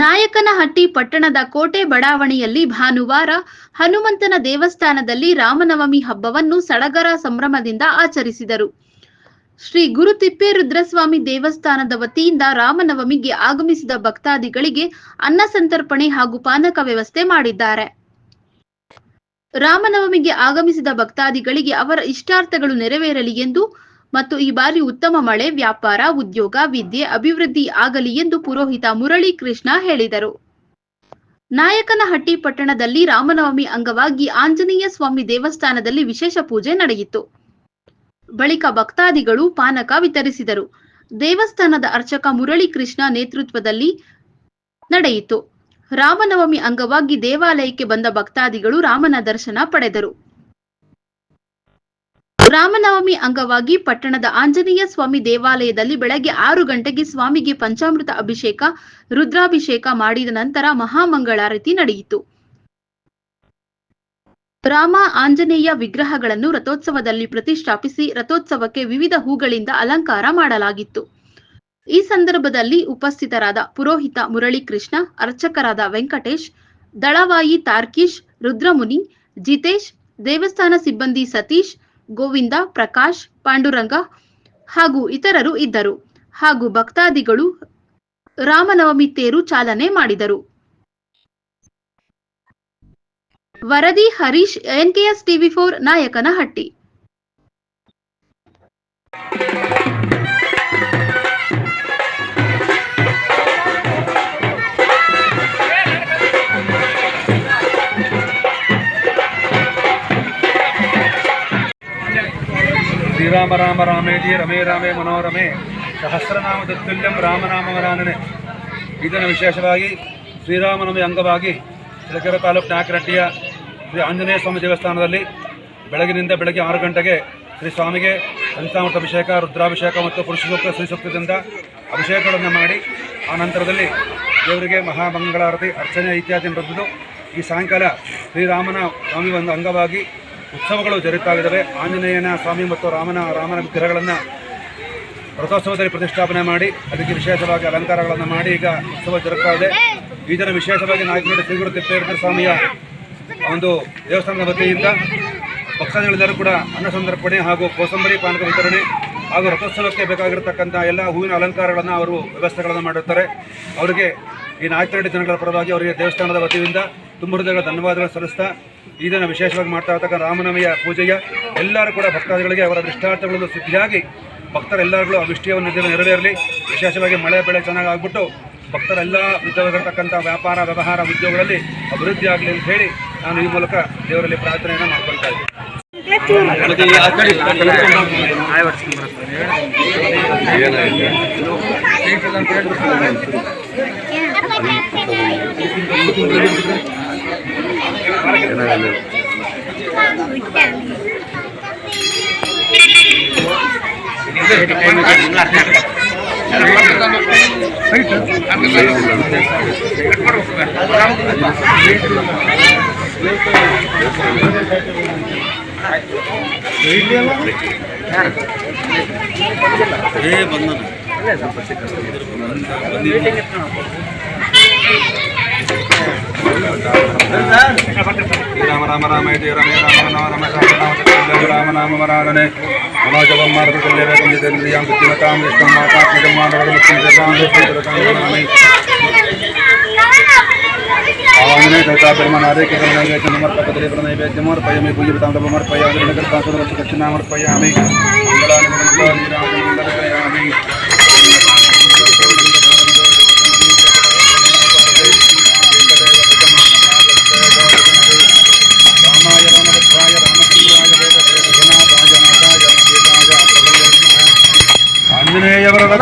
ನಾಯಕನಹಟ್ಟಿ ಪಟ್ಟಣದ ಕೋಟೆ ಬಡಾವಣೆಯಲ್ಲಿ ಭಾನುವಾರ ಹನುಮಂತನ ದೇವಸ್ಥಾನದಲ್ಲಿ ರಾಮನವಮಿ ಹಬ್ಬವನ್ನು ಸಡಗರ ಸಂಭ್ರಮದಿಂದ ಆಚರಿಸಿದರು. ಶ್ರೀ ಗುರು ತಿಪ್ಪೇರುದ್ರಸ್ವಾಮಿ ದೇವಸ್ಥಾನದ ವತಿಯಿಂದ ರಾಮನವಮಿಗೆ ಆಗಮಿಸಿದ ಭಕ್ತಾದಿಗಳಿಗೆ ಅನ್ನ ಸಂತರ್ಪಣೆ ಹಾಗೂ ಪಾನಕ ವ್ಯವಸ್ಥೆ ಮಾಡಿದ್ದಾರೆ. ರಾಮನವಮಿಗೆ ಆಗಮಿಸಿದ ಭಕ್ತಾದಿಗಳಿಗೆ ಅವರ ಇಷ್ಟಾರ್ಥಗಳು ನೆರವೇರಲಿ ಎಂದು ಮತ್ತು ಈ ಬಾರಿ ಉತ್ತಮ ಮಳೆ, ವ್ಯಾಪಾರ, ಉದ್ಯೋಗ, ವಿದ್ಯೆ, ಅಭಿವೃದ್ಧಿ ಆಗಲಿ ಎಂದು ಪುರೋಹಿತ ಮುರಳಿ ಕೃಷ್ಣ ಹೇಳಿದರು. ನಾಯಕನಹಟ್ಟಿ ಪಟ್ಟಣದಲ್ಲಿ ರಾಮನವಮಿ ಅಂಗವಾಗಿ ಆಂಜನೇಯ ಸ್ವಾಮಿ ದೇವಸ್ಥಾನದಲ್ಲಿ ವಿಶೇಷ ಪೂಜೆ ನಡೆಯಿತು. ಬಳಿಕ ಭಕ್ತಾದಿಗಳು ಪಾನಕ ವಿತರಿಸಿದರು. ದೇವಸ್ಥಾನದ ಅರ್ಚಕ ಮುರಳಿ ಕೃಷ್ಣ ನೇತೃತ್ವದಲ್ಲಿ ನಡೆಯಿತು. ರಾಮನವಮಿ ಅಂಗವಾಗಿ ದೇವಾಲಯಕ್ಕೆ ಬಂದ ಭಕ್ತಾದಿಗಳು ರಾಮನ ದರ್ಶನ ಪಡೆದರು. ರಾಮನವಮಿ ಅಂಗವಾಗಿ ಪಟ್ಟಣದ ಆಂಜನೇಯ ಸ್ವಾಮಿ ದೇವಾಲಯದಲ್ಲಿ ಬೆಳಗ್ಗೆ ಆರು ಗಂಟೆಗೆ ಸ್ವಾಮಿಗೆ ಪಂಚಾಮೃತ ಅಭಿಷೇಕ, ರುದ್ರಾಭಿಷೇಕ ಮಾಡಿದ ನಂತರ ಮಹಾಮಂಗಳಾರತಿ ನಡೆಯಿತು. ರಾಮ ಆಂಜನೇಯ ವಿಗ್ರಹಗಳನ್ನು ರಥೋತ್ಸವದಲ್ಲಿ ಪ್ರತಿಷ್ಠಾಪಿಸಿ ರಥೋತ್ಸವಕ್ಕೆ ವಿವಿಧ ಹೂಗಳಿಂದ ಅಲಂಕಾರ ಮಾಡಲಾಗಿತ್ತು. ಈ ಸಂದರ್ಭದಲ್ಲಿ ಉಪಸ್ಥಿತರಾದ ಪುರೋಹಿತ ಮುರಳಿ ಕೃಷ್ಣ ಅರ್ಚಕರಾದ ವೆಂಕಟೇಶ್, ದಳವಾಯಿ ತಾರ್ಕೀಶ್, ರುದ್ರಮುನಿ, ಜಿತೇಶ್, ದೇವಸ್ಥಾನ ಸಿಬ್ಬಂದಿ ಸತೀಶ್ ಗೋವಿಂದ, ಪ್ರಕಾಶ್, ಪಾಂಡುರಂಗ ಹಾಗೂ ಇತರರು ಇದ್ದರು. ಹಾಗೂ ಭಕ್ತಾದಿಗಳು ರಾಮನವಮಿ ತೇರು ಚಾಲನೆ ಮಾಡಿದರು. ವರದಿ Harish, NKS TV four, Nayakanahatti. Rama ರಾಮೇತಿ ರಮೇ ರಾಮೇ ಮನೋರಮೆ. ಸಹಸ್ರನಾಮ ತತ್ತುಲ್ಯಂ ರಾಮನಾಮವರಾನನೆ. ಇದನ್ನು ವಿಶೇಷವಾಗಿ ಶ್ರೀರಾಮನವಿ ಅಂಗವಾಗಿ ಚಿಲಕೆರೆ ತಾಲೂಕು ನಾಯಕರಟ್ಟಿಯ ಶ್ರೀ ಆಂಜನೇಯ ಸ್ವಾಮಿ ದೇವಸ್ಥಾನದಲ್ಲಿ ಬೆಳಗಿನಿಂದ ಬೆಳಗ್ಗೆ ಆರು ಗಂಟೆಗೆ ಶ್ರೀ ಸ್ವಾಮಿಗೆ ಪಂಚಾಮೃತ ಅಭಿಷೇಕ, ರುದ್ರಾಭಿಷೇಕ ಮತ್ತು ಪುರುಷ ಶ್ರೀಸೂಕ್ತದಿಂದ ಶ್ರೀ ಸೂಕ್ತದಿಂದ ಅಭಿಷೇಕಗಳನ್ನು ಮಾಡಿ, ಆ ನಂತರದಲ್ಲಿ ದೇವರಿಗೆ ಮಹಾಮಂಗಳಾರತಿ, ಅರ್ಚನೆ ಇತ್ಯಾದಿ ನಡೆದು ಈ ಸಾಯಂಕಾಲ ಶ್ರೀರಾಮನ ಸ್ವಾಮಿ ಒಂದು ಅಂಗವಾಗಿ ಉತ್ಸವಗಳು ಜರುಗುತ್ತಾಗಿದ್ದಾವೆ ಆಂಜನೇಯನ ಸ್ವಾಮಿ ಮತ್ತು ರಾಮನ ರಾಮನ ವಿಗ್ರಹಗಳನ್ನು ರಥೋತ್ಸವದಲ್ಲಿ ಪ್ರತಿಷ್ಠಾಪನೆ ಮಾಡಿ, ಅದಕ್ಕೆ ವಿಶೇಷವಾಗಿ ಅಲಂಕಾರಗಳನ್ನು ಮಾಡಿ ಈಗ ಉತ್ಸವ ಜರುಗ್ತಾ ಇದೆ ಈ ವಿಶೇಷವಾಗಿ ನಾಯಕನಡಿ ಶ್ರೀ ಗುರು ತಿಪ್ಪೇರುದ್ರ ಸ್ವಾಮಿಯ ಒಂದು ದೇವಸ್ಥಾನದ ವತಿಯಿಂದ ಭಕ್ತಾದಿಗಳೆಲ್ಲರೂ ಕೂಡ ಅನ್ನ ಸಂದರ್ಪಣೆ ಹಾಗೂ ಕೋಸಂಬರಿ, ಪಾನಕ ವಿತರಣೆ ಹಾಗೂ ರಥೋತ್ಸವಕ್ಕೆ ಬೇಕಾಗಿರತಕ್ಕಂಥ ಎಲ್ಲ ಹೂವಿನ ಅಲಂಕಾರಗಳನ್ನು ಅವರು ವ್ಯವಸ್ಥೆಗಳನ್ನು ಮಾಡಿರ್ತಾರೆ. ಅವರಿಗೆ ಈ ನಾಲ್ಕರೆಡು ಜನಗಳ ಪರವಾಗಿ ಅವರಿಗೆ ದೇವಸ್ಥಾನದ ವತಿಯಿಂದ ತುಂಬ ಹೃದಯಗಳ ಧನ್ಯವಾದಗಳು ಸಲ್ಲಿಸ್ತಾ ದಿನ ವಿಶೇಷವಾಗಿ ಮಾಡ್ತಾ ಇರತಕ್ಕ ರಾಮನವಮಿಯ ಪೂಜೆಯ ಎಲ್ಲರೂ ಕೂಡ ಭಕ್ತಾದಿಗಳಿಗೆ ಅವರ ದೃಷ್ಟಾರ್ಥಗಳನ್ನು ಸಿದ್ಧಿಯಾಗಿ ಭಕ್ತರೆಲ್ಲರೂ ಅಭಿಷ್ಟವನ್ನು ನೆರವೇರಲಿ. ವಿಶೇಷವಾಗಿ ಮಳೆ ಬೆಳೆ ಚೆನ್ನಾಗಿ ಆಗ್ಬಿಟ್ಟು ಭಕ್ತರೆಲ್ಲ ವಿಧವಾಗಿರ್ತಕ್ಕಂಥ ವ್ಯಾಪಾರ, ವ್ಯವಹಾರ, ಉದ್ಯೋಗಗಳಲ್ಲಿ ಅಭಿವೃದ್ಧಿ ಆಗಲಿ ಅಂತ ಹೇಳಿ ನಾನು ಈ ಮೂಲಕ ದೇವರಲ್ಲಿ ಪ್ರಾರ್ಥನೆಯನ್ನು ಮಾಡ್ಕೊಳ್ತಾ ಇದ್ದೀನಿ. ಶ್ರೀರಾಮ ರಾಮ ರಾಮ రామ రామ రామ జయ రమే రామ రామ రమ రామ రామ నామ వరాలనే మనోజవం మార్పుకల్యవేదం జితేంద్రియాం బుద్ధిమతాం విష్ణం మాతాత్మజం మానవరముఖ్యం జపాం